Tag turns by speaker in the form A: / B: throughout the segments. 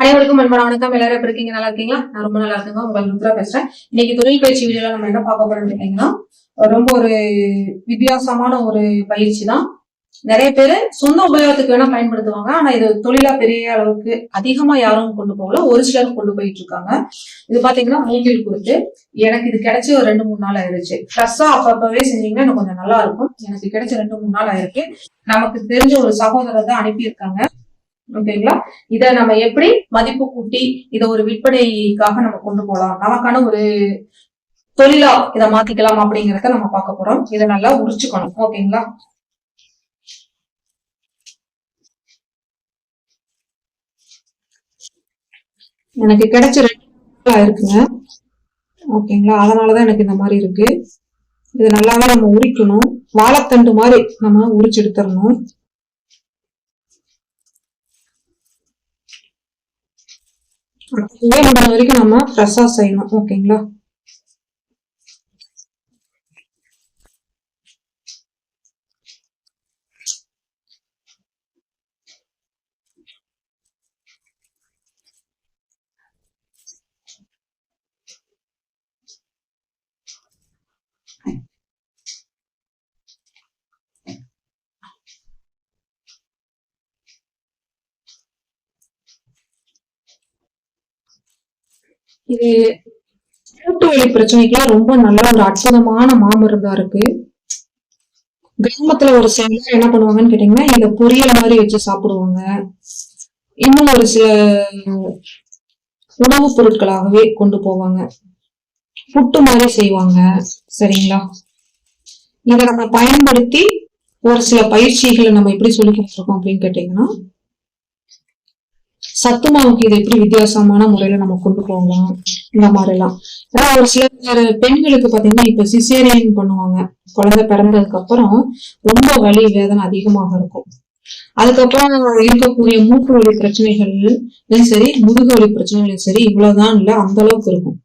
A: அனைவருக்கும் அன்பான வணக்கம் எல்லாரும் எப்படி இருக்கீங்க நல்லா இருக்கீங்களா நான் ரொம்ப நல்லா இருக்கேங்க உங்கள் ருத்ரா பேசுறேன் இன்னைக்கு தொழில் பயிற்சி வீடியோல நம்ம என்ன பார்க்க போறோம் கேட்டீங்கன்னா ரொம்ப ஒரு வித்தியாசமான ஒரு பயிற்சி தான் நிறைய பேர் சொந்த உபயோகத்துக்கு வேணா பயன்படுத்துவாங்க ஆனா இது தொழிலா பெரிய அளவுக்கு அதிகமா யாரும் கொண்டு போகல ஒரு சிலர் கொண்டு போயிட்டு இருக்காங்க இது பாத்தீங்கன்னா மூங்கில் கொடுத்து எனக்கு இது கிடைச்சி ஒரு ரெண்டு மூணு நாள் ஆயிருச்சு ஃப்ரெஷ்ஷா அப்பப்பவே செஞ்சீங்கன்னா எனக்கு கொஞ்சம் நல்லா இருக்கும் எனக்கு கிடைச்ச ரெண்டு மூணு நாள் ஆயிருக்கு நமக்கு தெரிஞ்ச ஒரு சகோதரர் தான் அனுப்பியிருக்காங்க ஓகேங்களா இத நம்ம எப்படி மதிப்பு கூட்டி இத ஒரு விற்பனைக்காக நம்ம கொண்டு போகலாம் நமக்கான ஒரு தொழிலா இத மாத்திக்கலாம் அப்படிங்கறத நம்ம பார்க்க போறோம் இத நல்லா உரிச்சுக்கணும் ஓகேங்களா எனக்கு கிடைச்ச ரெண்டு இருக்குங்க ஓகேங்களா அதனாலதான் எனக்கு இந்த மாதிரி இருக்கு இது நல்லாவே நம்ம உரிக்கணும் வாழைத்தண்டு மாதிரி நம்ம உரிச்சு எடுத்துடணும் ஏன் முடிஞ்ச வரைக்கும் நம்ம ஃப்ரெஷ்ஷாக செய்யணும் ஓகேங்களா இது மூட்டு வழி பிரச்சனைக்குலாம் ரொம்ப நல்ல ஒரு அற்புதமான மாமருந்தா இருக்கு கிராமத்துல ஒரு சில என்ன பண்ணுவாங்கன்னு கேட்டீங்கன்னா இந்த பொரியல் மாதிரி வச்சு சாப்பிடுவாங்க இன்னும் ஒரு சில உணவுப் பொருட்களாகவே கொண்டு போவாங்க புட்டு மாதிரி செய்வாங்க சரிங்களா இதை நம்ம பயன்படுத்தி ஒரு சில பயிற்சிகளை நம்ம எப்படி சொல்லி இருக்கோம் அப்படின்னு கேட்டீங்கன்னா சத்துமாவுக்கு இதை இது எப்படி வித்தியாசமான முறையில நம்ம கொண்டு போகலாம் இந்த மாதிரி எல்லாம் ஏன்னா ஒரு சில பெண்களுக்கு பாத்தீங்கன்னா இப்ப சிசேரியன் பண்ணுவாங்க குழந்தை பிறந்ததுக்கு அப்புறம் ரொம்ப வலி வேதனை அதிகமாக இருக்கும் அதுக்கப்புறம் இருக்கக்கூடிய மூக்கு வலி பிரச்சனைகள்லயும் சரி முதுகு வலி பிரச்சனைகளையும் சரி இவ்வளவுதான் இல்ல அந்த அளவுக்கு இருக்கும்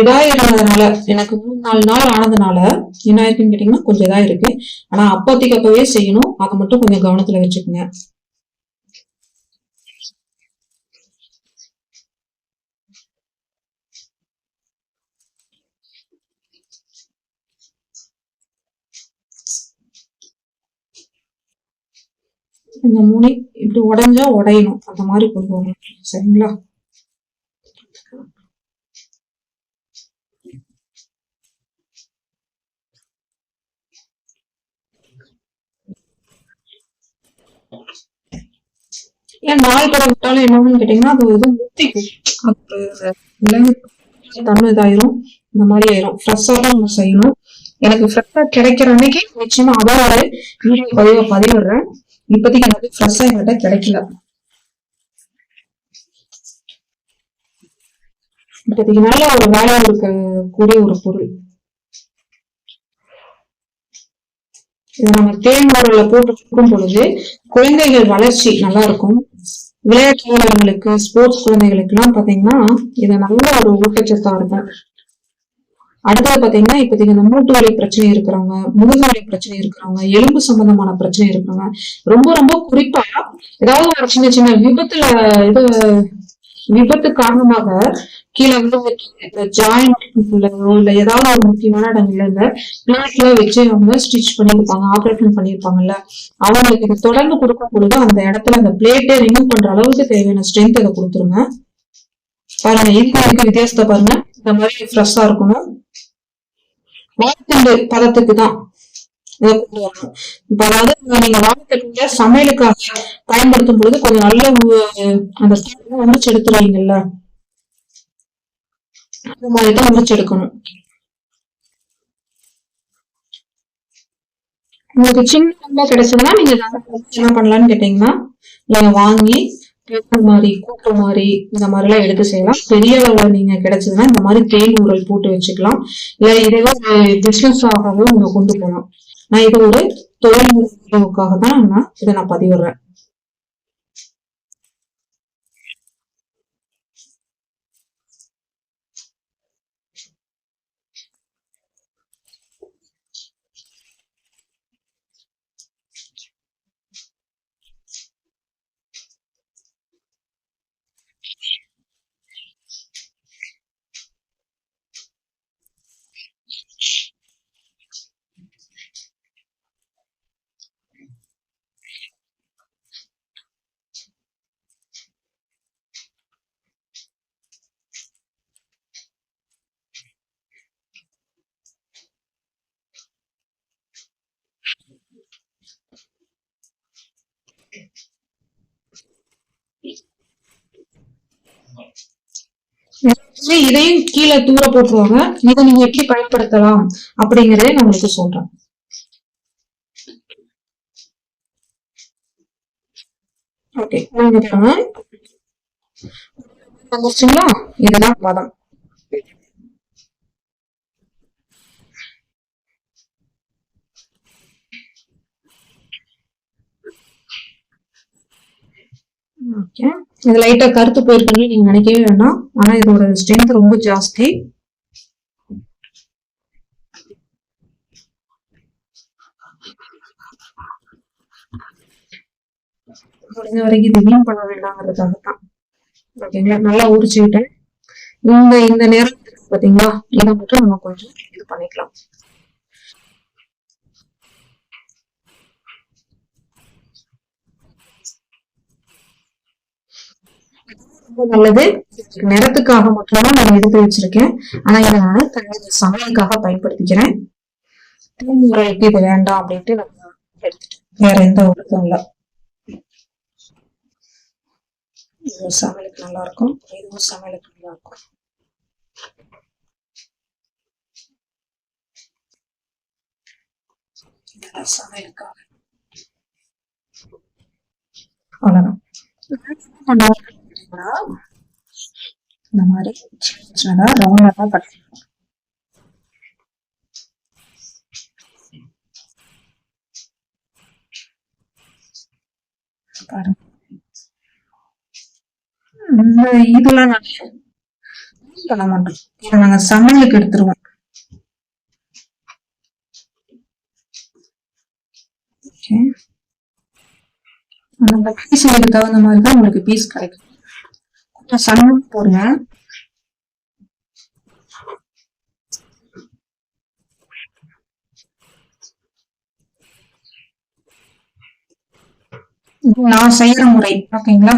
A: இதா இருந்ததுனால எனக்கு மூணு நாலு நாள் ஆனதுனால என்ன இருக்குன்னு கேட்டீங்கன்னா கொஞ்சம் இதா இருக்கு ஆனா அப்போதைக்கு அப்பவே செய்யணும் அதை மட்டும் கொஞ்சம் கவனத்துல வச்சுக்கோங்க இந்த மூணு இப்படி உடஞ்சா உடையணும் அந்த மாதிரி கொண்டு வரணும் சரிங்களா ஏன் நாய் கூட விட்டாலும் என்னன்னு கேட்டீங்கன்னா அது வந்து முத்திக்கும் அது இதாயிரும் இந்த மாதிரி ஆயிரும் ஃப்ரெஷ்ஷாக தான் நம்ம செய்யணும் எனக்கு ஃப்ரெஷ்ஷாக கிடைக்கிற அன்னைக்கு நிச்சயமா அதான் வீடியோ பதிவு பதிவிடுறேன் இப்போதைக்கு எனக்கு ஃப்ரெஷ்ஷாக என்கிட்ட கிடைக்கல இப்போதைக்கு நல்ல ஒரு வேலை இருக்கக்கூடிய ஒரு பொருள் இதை நம்ம தேன்முறையில போட்டு கொடுக்கும் பொழுது குழந்தைகள் வளர்ச்சி நல்லா இருக்கும் விளையாட்டு வீரர்களுக்கு ஸ்போர்ட்ஸ் குழந்தைகளுக்கு எல்லாம் பாத்தீங்கன்னா இது நல்ல ஒரு ஊட்டச்சத்தா இருக்கும் அடுத்தது பாத்தீங்கன்னா இப்போதைக்கு இந்த மூட்டு வலி பிரச்சனை இருக்கிறவங்க முதுகு வலி பிரச்சனை இருக்கிறவங்க எலும்பு சம்பந்தமான பிரச்சனை இருக்கிறவங்க ரொம்ப ரொம்ப குறிப்பா ஏதாவது ஒரு சின்ன சின்ன விபத்துல இது விபத்து காரணமாக கீழே வந்து ஜாயிண்ட்லயோ இல்ல ஏதாவது ஒரு முக்கியமான இடங்கள்ல இந்த பிளாட்ல வச்சு அவங்க ஸ்டிச் கொடுப்பாங்க ஆப்ரேஷன் பண்ணியிருப்பாங்கல்ல அவங்களுக்கு இது தொடர்ந்து கொடுக்கும் பொழுது அந்த இடத்துல அந்த பிளேட்டே ரிமூவ் பண்ற அளவுக்கு தேவையான ஸ்ட்ரென்த் அதை கொடுத்துருங்க பாருங்க இப்போ இருக்க வித்தியாசத்தை பாருங்க இந்த மாதிரி ஃப்ரெஷ்ஷா இருக்கணும் வாழ்த்து பதத்துக்கு தான் இதை கொண்டு வரணும் அதாவது நீங்க வாழ்த்துல சமையலுக்காக பயன்படுத்தும் பொழுது கொஞ்சம் நல்ல அந்த உரிச்சு எடுத்துருவீங்கல்ல அந்த மாதிரிதான் தான் எடுக்கணும் உங்களுக்கு சின்ன கிடைச்சதுன்னா நீங்க என்ன பண்ணலாம்னு கேட்டீங்கன்னா நீங்க வாங்கி பேப்பர் மாதிரி கூட்டு மாதிரி இந்த மாதிரி எல்லாம் எடுத்து செய்யலாம் பெரிய அளவுல நீங்க கிடைச்சதுன்னா இந்த மாதிரி தேன் உரல் போட்டு வச்சுக்கலாம் இல்லை இதெல்லாம் பிஸ்னஸ் ஆகவும் நீங்க கொண்டு போகலாம் நான் இது ஒரு தொழில்நுட்பத்துக்காக தான் நான் இதை நான் பதிவிடுறேன் நெக்ஸ்ட் இதையும் கீழே தூர போட்டுருவாங்க இதை நீங்க எப்படி பயன்படுத்தலாம் அப்படிங்கறத நான் உங்களுக்கு சொல்றேன் ஓகே இதுதான் பதம் ஓகே இது லைட்டா கருத்து போயிருக்குன்னு நீங்க நினைக்கவே வேணாம் ஆனா இதோட ஸ்ட்ரென்த் ரொம்ப ஜாஸ்தி முடிஞ்ச வரைக்கும் இது வீண் பண்ண வேண்டாம்ங்கிறதுக்காக தான் ஓகேங்களா நல்லா உரிச்சுக்கிட்டேன் இந்த இந்த நேரம் பாத்தீங்களா இதை மட்டும் நம்ம கொஞ்சம் இது பண்ணிக்கலாம் நல்லது நிறத்துக்காக மட்டும்தான் நான் எடுத்து வச்சிருக்கேன் ஆனா இதை நான் தண்ணி சமையலுக்காக பயன்படுத்திக்கிறேன் தீமுறைக்கு இது வேண்டாம் அப்படின்ட்டு நம்ம எடுத்துட்டேன் வேற எந்த ஒரு இதுவும் இல்லை இதுவும் சமையலுக்கு நல்லா இருக்கும் இதுவும் சமையலுக்கு நல்லா இருக்கும் சமையலுக்காக அவ்வளவுதான் வச்சுக்கோன்னா இந்த மாதிரி சின்னதாக ரவுண்டாக கட் நாங்க சமையலுக்கு எடுத்துருவோம் தகுந்த மாதிரி தான் உங்களுக்கு பீஸ் கிடைக்கும் சன்னம் போடுங்க நான் செய்யற முறை ஓகேங்களா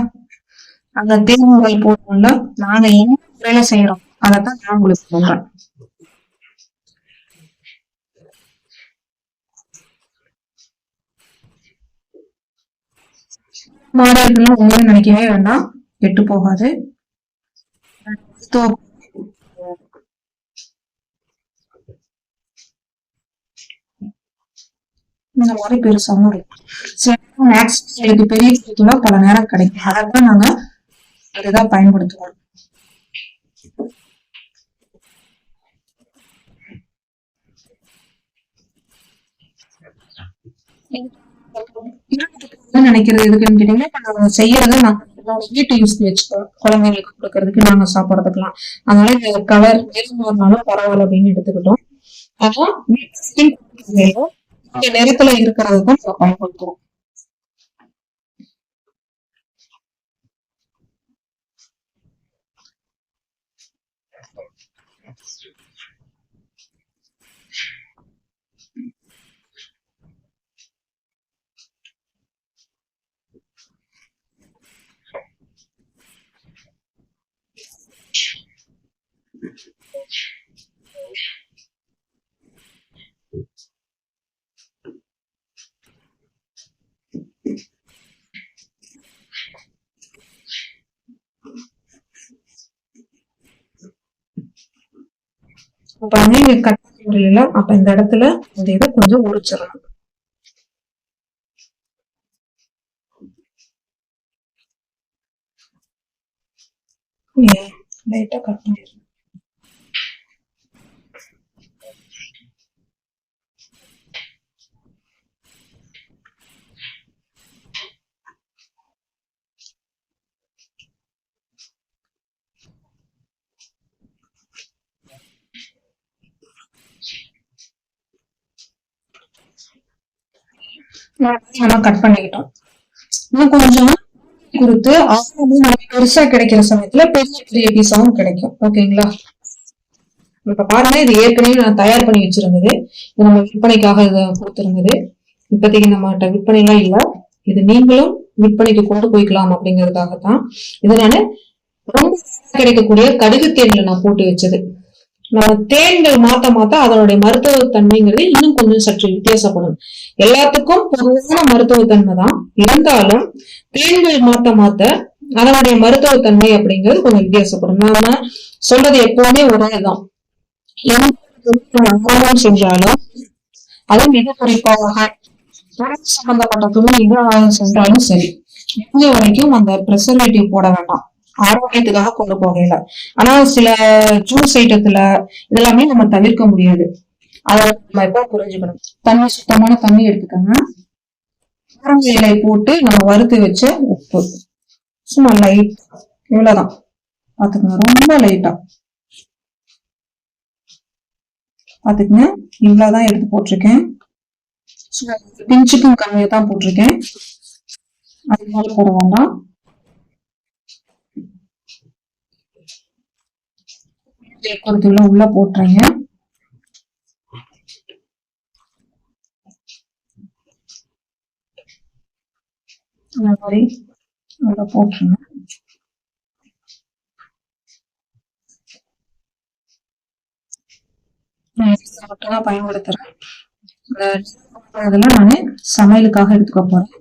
A: அந்த தேர்முறை போடுறோம்ல நாங்க என்ன முறையில செய்யறோம் அதைத்தான் நான் உங்களுக்கு சொல்றேன் மாணவர்கள் ஒவ்வொரு நினைக்கவே வேண்டாம் கெட்டு போகாது இந்த மாதிரி பெருசாகவும் இருக்கும் பெரிய பல நேரம் கிடைக்கும் அதான் நாங்க பயன்படுத்துவோம் நினைக்கிறது எதுக்குன்னு கேட்டீங்கன்னா இப்ப நாங்க செய்யறதை நான் அதோட வீட்டு யூசேஜ் குழந்தைங்களுக்கு கொடுக்கறதுக்கு நாங்க சாப்பிடறதுக்கலாம் அதனால இந்த கலர் இருந்தாலும் பரவாயில்ல அப்படின்னு எடுத்துக்கிட்டோம் ஆனா நேரத்துல இருக்கிறது தான் பயன்படுத்துவோம் பாருங்க இங்க கட் முடியல அப்ப இந்த இடத்துல இந்த இதை கொஞ்சம் உரிச்சிடணும் லைட்டா கட் பண்ணிடணும் நம்ம கட் பண்ணிக்கிட்டோம் இன்னும் கொஞ்சம் கொடுத்து நமக்கு பெருசா கிடைக்கிற சமயத்துல பெரிய பெரிய பீஸாவும் கிடைக்கும் ஓகேங்களா இப்ப பாருங்க இது ஏற்கனவே நான் தயார் பண்ணி வச்சிருந்தது இது நம்ம விற்பனைக்காக இதை கொடுத்திருந்தது இப்போதைக்கு நம்மகிட்ட விற்பனைலாம் இல்லை இது நீங்களும் விற்பனைக்கு கொண்டு போய்க்கலாம் அப்படிங்கிறதுக்காக தான் இது நான் ரொம்ப கிடைக்கக்கூடிய கடுகு தேன்ல நான் போட்டு வச்சது தேன்கள் மாத்த மாத்த அதனுடைய மருத்துவ தன்மைங்கிறது இன்னும் கொஞ்சம் சற்று வித்தியாசப்படும் எல்லாத்துக்கும் பொதுவான மருத்துவத்தன்மை தான் இருந்தாலும் தேன்கள் மாத்த மாத்த அதனுடைய மருத்துவத்தன்மை அப்படிங்கிறது கொஞ்சம் வித்தியாசப்படும் நாம சொல்றது எப்பவுமே ஒரேதான் ஆர்வம் செஞ்சாலும் அது மிக குறிப்பாக சம்பந்தப்பட்ட துணி எந்த ஆர்வம் செஞ்சாலும் சரி இது வரைக்கும் அந்த ப்ரிசர்வேட்டிவ் போட வேண்டாம் ஆரோக்கியத்துக்காக கொண்டு போகல ஆனா சில ஜூஸ் ஐட்டத்துல இதெல்லாமே நம்ம தவிர்க்க முடியாது அதை நம்ம புரிஞ்சுக்கணும் தண்ணி சுத்தமான தண்ணி எடுத்துக்கோங்க ஆரஞ்சு இலை போட்டு நம்ம வறுத்து வச்ச உப்பு சும்மா லைட் இவ்வளவுதான் பாத்துக்கங்க ரொம்ப லைட்டா பாத்துக்கங்க இவ்வளவுதான் எடுத்து போட்டிருக்கேன் பிஞ்சுக்கும் கம்மியா தான் போட்டிருக்கேன் அது மாதிரி போட உள்ள போட்டுறேங்க மாதிரி உள்ள போட்டுருங்க பயன்படுத்துறேன் சமையலுக்காக எடுத்துக்க போறேன்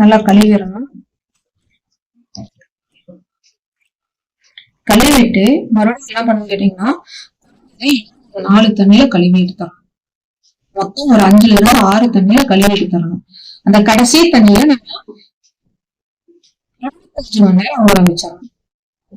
A: நல்லா கழுவிடணும் கழுவிட்டு மறுபடியும் என்ன பண்ணு கேட்டீங்கன்னா நாலு தண்ணியில கழுவி தரணும் மொத்தம் ஒரு அஞ்சுல இருந்து ஆறு தண்ணியில கழுவி தரணும் அந்த கடைசி தண்ணியில நம்ம கொஞ்சம் நேரம் ஆரம்பிச்சிடணும்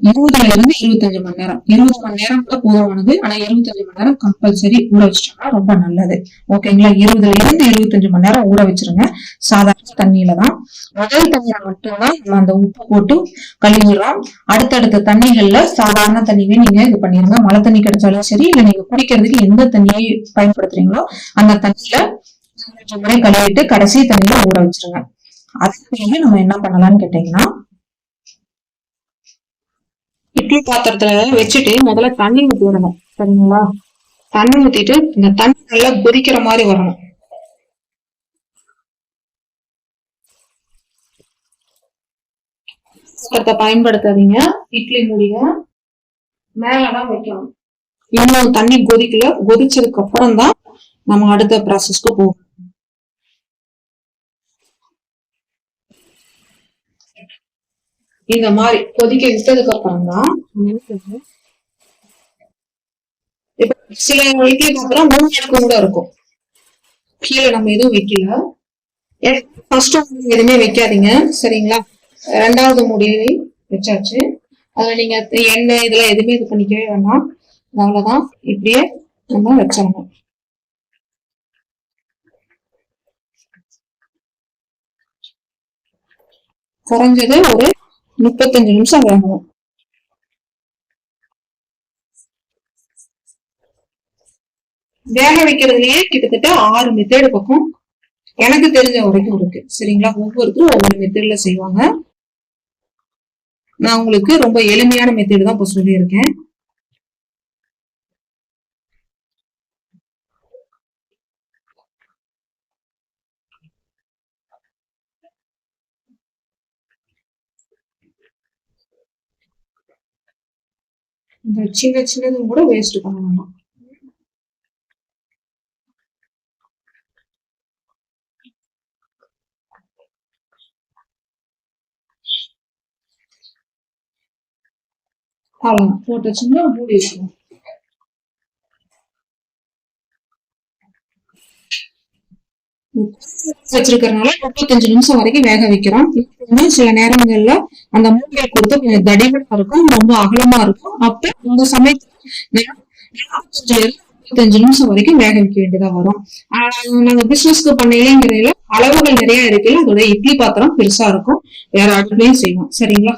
A: இருபதுல இருந்து இருபத்தஞ்சு மணி நேரம் இருபது மணி நேரம் கூட போதுமானது ஆனா இருபத்தஞ்சு மணி நேரம் கம்பல்சரி ஊற வச்சிட்டோம்னா ரொம்ப நல்லது ஓகேங்களா இருபதுல இருந்து இருபத்தஞ்சு மணி நேரம் ஊற வச்சிருங்க சாதாரண தண்ணியில தான் முதல் தண்ணியில மட்டும்தான் நம்ம அந்த உப்பு போட்டு கழுவிடுறோம் அடுத்தடுத்த தண்ணிகள்ல சாதாரண தண்ணியுமே நீங்க இது பண்ணிருங்க மழை தண்ணி கிடைச்சாலும் சரி இல்ல நீங்க குடிக்கிறதுக்கு எந்த தண்ணியை பயன்படுத்துறீங்களோ அந்த தண்ணியில முறை கழுவிட்டு கடைசி தண்ணியில ஊற வச்சிருங்க அதுக்கு நம்ம என்ன பண்ணலாம்னு கேட்டீங்கன்னா இட்லி பாத்திரத்துல வச்சுட்டு முதல்ல தண்ணி ஊத்தி விடணும் சரிங்களா தண்ணி ஊத்திட்டு இந்த தண்ணி நல்லா கொதிக்கிற மாதிரி வரணும் பயன்படுத்தாதீங்க இட்லி மூடிய மேலதான் வைக்கணும் இன்னும் தண்ணி கொதிக்கல கொதிச்சதுக்கு அப்புறம் தான் நம்ம அடுத்த ப்ராசஸ்க்கு போகும் இந்த மாதிரி கொதிக்க விட்டதுக்கு அப்புறம் தான் இப்ப சில இட்லி பாத்திரம் மூணு இடத்துல கூட இருக்கும் கீழே நம்ம எதுவும் வைக்கல ஃபர்ஸ்ட் எதுவுமே வைக்காதீங்க சரிங்களா ரெண்டாவது முடிவை வச்சாச்சு அதுல நீங்க எண்ணெய் இதெல்லாம் எதுவுமே இது பண்ணிக்கவே வேண்டாம் அவ்வளவுதான் இப்படியே நம்ம வச்சிடணும் குறைஞ்சது ஒரு முப்பத்தஞ்சு நிமிஷம் வேகணும் வேக வைக்கிறதுலயே கிட்டத்தட்ட ஆறு மெத்தேடு பக்கம் எனக்கு தெரிஞ்ச வரைக்கும் இருக்கு சரிங்களா ஒவ்வொருத்தரும் ஒவ்வொரு மெத்தேட்ல செய்வாங்க நான் உங்களுக்கு ரொம்ப எளிமையான மெத்தேடு தான் இப்ப சொல்லியிருக்கேன் இந்த சின்ன சின்னதும் கூட வேஸ்ட் பண்ண வேண்டாம் அவ்வளோ போட்டு வச்சோம்னா மூடி வச்சுக்கணும் வச்சிருக்கிறதுனால முப்பத்தஞ்சு நிமிஷம் வரைக்கும் வேக வைக்கிறோம் வந்து சில நேரங்கள்ல அந்த மூங்கில் கொடுத்து கொஞ்சம் தடிவனா இருக்கும் ரொம்ப அகலமா இருக்கும் அப்ப உங்க சமயத்துல முப்பத்தஞ்சு நிமிஷம் வரைக்கும் வேக வைக்க வேண்டியதா வரும் நாங்க பிசினஸ்க்கு பண்ண இளைஞரையில அளவுகள் நிறைய இருக்குல்ல அதோட இட்லி பாத்திரம் பெருசா இருக்கும் வேற அடுப்புலயும் செய்வோம் சரிங்களா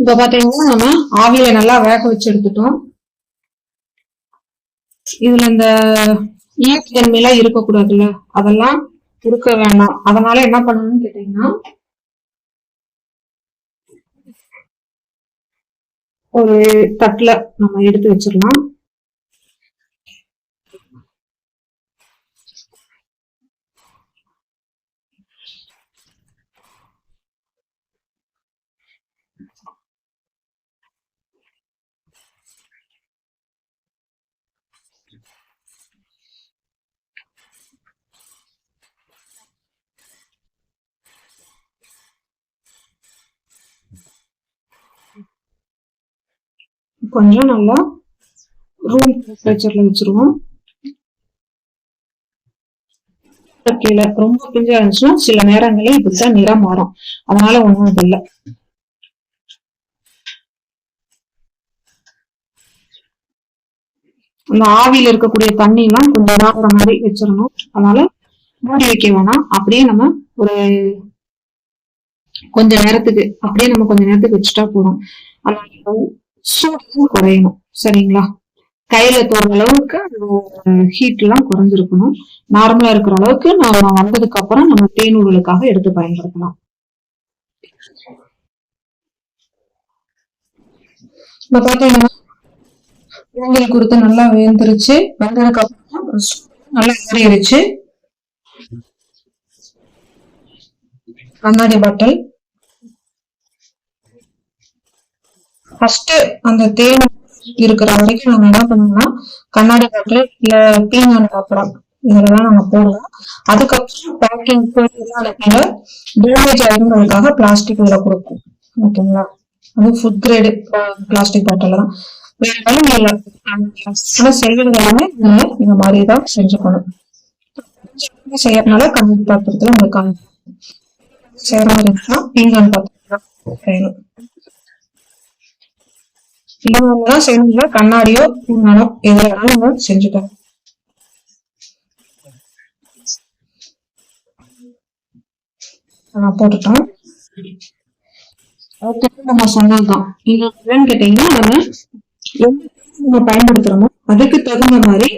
A: இப்ப பாத்தீங்கன்னா நம்ம ஆவியில நல்லா வேக வச்சு எடுத்துட்டோம் இதுல இந்த ஈரத்தன்மையெல்லாம் இருக்கக்கூடாதுல்ல அதெல்லாம் கொடுக்க வேண்டாம் அதனால என்ன பண்ணணும்னு கேட்டீங்கன்னா ஒரு தட்டுல நம்ம எடுத்து வச்சிடலாம் கொஞ்சம் நல்லா ரூம் டெம்பரேச்சர்ல வச்சிருவோம் கீழே ரொம்ப பிஞ்சா இருந்துச்சுன்னா சில நேரங்களில் இப்படிதான் நிறம் மாறும் அதனால ஒண்ணும் இது இல்லை அந்த ஆவியில இருக்கக்கூடிய தண்ணி எல்லாம் கொஞ்சம் இதாகிற மாதிரி வச்சிடணும் அதனால மூடி வைக்க வேணாம் அப்படியே நம்ம ஒரு கொஞ்ச நேரத்துக்கு அப்படியே நம்ம கொஞ்ச நேரத்துக்கு வச்சுட்டா போதும் சூடும் குறையணும் சரிங்களா கையில தோற அளவுக்கு ஹீட் எல்லாம் குறைஞ்சிருக்கணும் நார்மலா இருக்கிற அளவுக்கு நம்ம வந்ததுக்கு அப்புறம் நம்ம தேநூடுகளுக்காக எடுத்து பயன்படுத்தலாம் இப்ப பாத்தீங்கன்னா பொங்கல் குருத்து நல்லா வேந்துருச்சு வெந்ததுக்கு அப்புறம் நல்லா ஏறிடுச்சு கண்ணாடி பாட்டல் ஃபர்ஸ்ட் அந்த தேன் இருக்கிற வரைக்கும் நம்ம என்ன பண்ணோம்னா கண்ணாடி பாட்டில் இல்ல பீங்கான பாப்படம் இதுலதான் நம்ம போடுவோம் அதுக்கப்புறம் பேக்கிங் டேமேஜ் ஆகிறதுக்காக பிளாஸ்டிக் உள்ள கொடுப்போம் ஓகேங்களா அது ஃபுட் கிரேடு பிளாஸ்டிக் பாட்டில் தான் வேற வேலை ஆனா செய்வது எல்லாமே இந்த மாதிரி தான் செஞ்சுக்கணும் செய்யறதுனால கண்ணாடி பாத்திரத்துல உங்களுக்கு செய்யற பீங்கான் பாத்திரம் வேணும் நீங்க செஞ்சீங்க கண்ணாடியோ மனம் எது வேணாலும் செஞ்சுக்கலாம் நான் போட்டுட்டோம் நம்ம சொன்னதுதான் இது என்னன்னு கேட்டீங்கன்னா நம்ம நம்ம பயன்படுத்துறோமோ அதுக்கு தகுந்த மாதிரி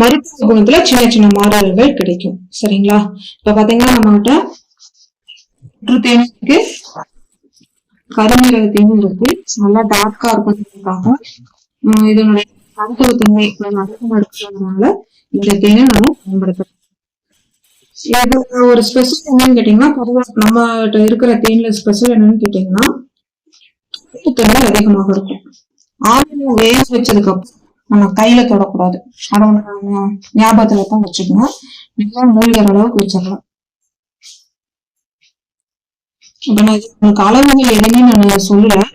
A: மருத்துவ குணத்துல சின்ன சின்ன மாறல்கள் கிடைக்கும் சரிங்களா இப்ப பாத்தீங்கன்னா நம்மகிட்ட கருநீரகத்தையும் இருக்கு நல்லா டார்க்கா இருக்குன்றதுக்காக இதனுடைய மருத்துவத்தன்மை அதிகமா இருக்கிறதுனால இந்த தேனை நம்ம பயன்படுத்தலாம் இது ஒரு ஸ்பெஷல் என்னன்னு கேட்டீங்கன்னா நம்ம நம்ம இருக்கிற தேன்ல ஸ்பெஷல் என்னன்னு கேட்டீங்கன்னா அதிகமாக இருக்கும் ஆளுநர் வேக வச்சதுக்கு அப்புறம் நம்ம கையில தொடக்கூடாது அதை ஞாபகத்துல தான் வச்சுக்கணும் நல்லா மூழ்கிற அளவுக்கு வச்சிடலாம் இப்ப நான் உங்களுக்கு அளவுகள் எதுன்னு நான் சொல்றேன்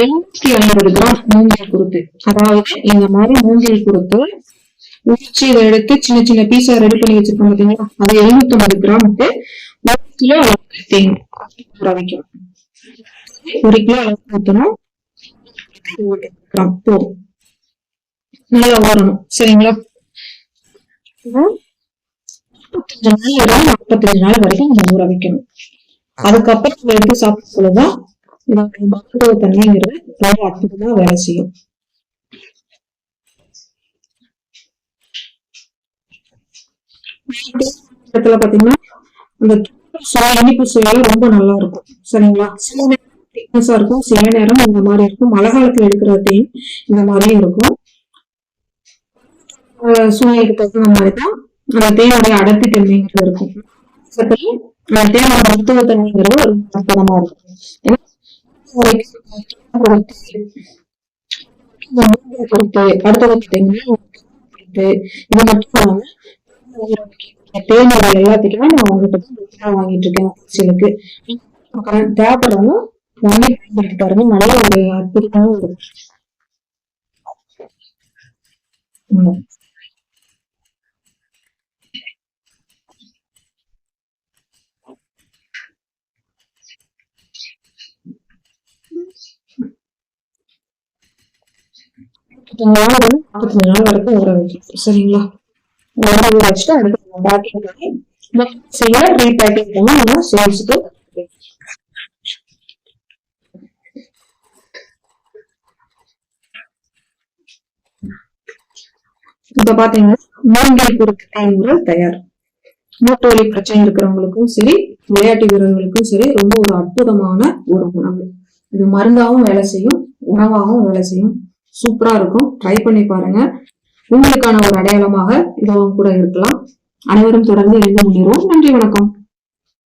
A: எழுநூத்தி ஐம்பது கிராம் மூங்கில் குருத்து அதாவது இந்த மாதிரி மூங்கில் குருத்து உரிச்சு இதை எடுத்து சின்ன சின்ன பீஸா ரெடி பண்ணி வச்சிருக்கோம் பாத்தீங்களா அது எழுநூத்தி ஐம்பது கிராமுக்கு ஒரு கிலோ அளவுக்கு தேங்காய் வைக்கணும் ஒரு கிலோ அளவுக்கு ஊற்றணும் கிராம் போதும் நல்லா ஊறணும் சரிங்களா முப்பத்தஞ்சு நாள் இருந்து அஞ்சு நாள் வரைக்கும் நம்ம ஊற வைக்கணும் அதுக்கப்புறம் நம்ம எடுத்து சாப்பிடும் மருத்துவ தன்மைங்கிறது ரொம்ப அற்புதமா வேலை செய்யும் இடத்துல பாத்தீங்கன்னா அந்த சுவை இனிப்பு சுவையில ரொம்ப நல்லா இருக்கும் சரிங்களா சில நேரம் இருக்கும் சில நேரம் இந்த மாதிரி இருக்கும் மழை காலத்துல எடுக்கிற தேன் இந்த மாதிரியும் இருக்கும் சுவை இருக்கிறது மாதிரி மாதிரிதான் அந்த தேனோட அடர்த்தி தன்மைங்கிறது இருக்கும் தேனோட மருத்துவ தன்மைங்கிறது ஒரு இருக்கும் இது மட்டும் இல்லாம எல்லாத்துக்குமே நான் வாங்கிட்டு இருக்கேன் இருக்கும் நாலு நாற்பத்தி வரைக்கும் ஊற சரிங்களா ஊற வச்சுட்டு அடுத்து பேக்கிங் பண்ணி ரீபேக்கிங் பண்ணி நம்ம சேல்ஸுக்கு இப்ப பாத்தீங்கன்னா மூங்கில் குறுக்கு தயார் மூட்டு பிரச்சனை இருக்கிறவங்களுக்கும் சரி விளையாட்டு வீரர்களுக்கும் சரி ரொம்ப ஒரு அற்புதமான ஒரு உணவு இது மருந்தாகவும் வேலை செய்யும் உணவாகவும் வேலை செய்யும் சூப்பரா இருக்கும் ட்ரை பண்ணி பாருங்க உங்களுக்கான ஒரு அடையாளமாக இதுவும் கூட இருக்கலாம் அனைவரும் தொடர்ந்து இணைந்து முன்னேறுவோம் நன்றி வணக்கம்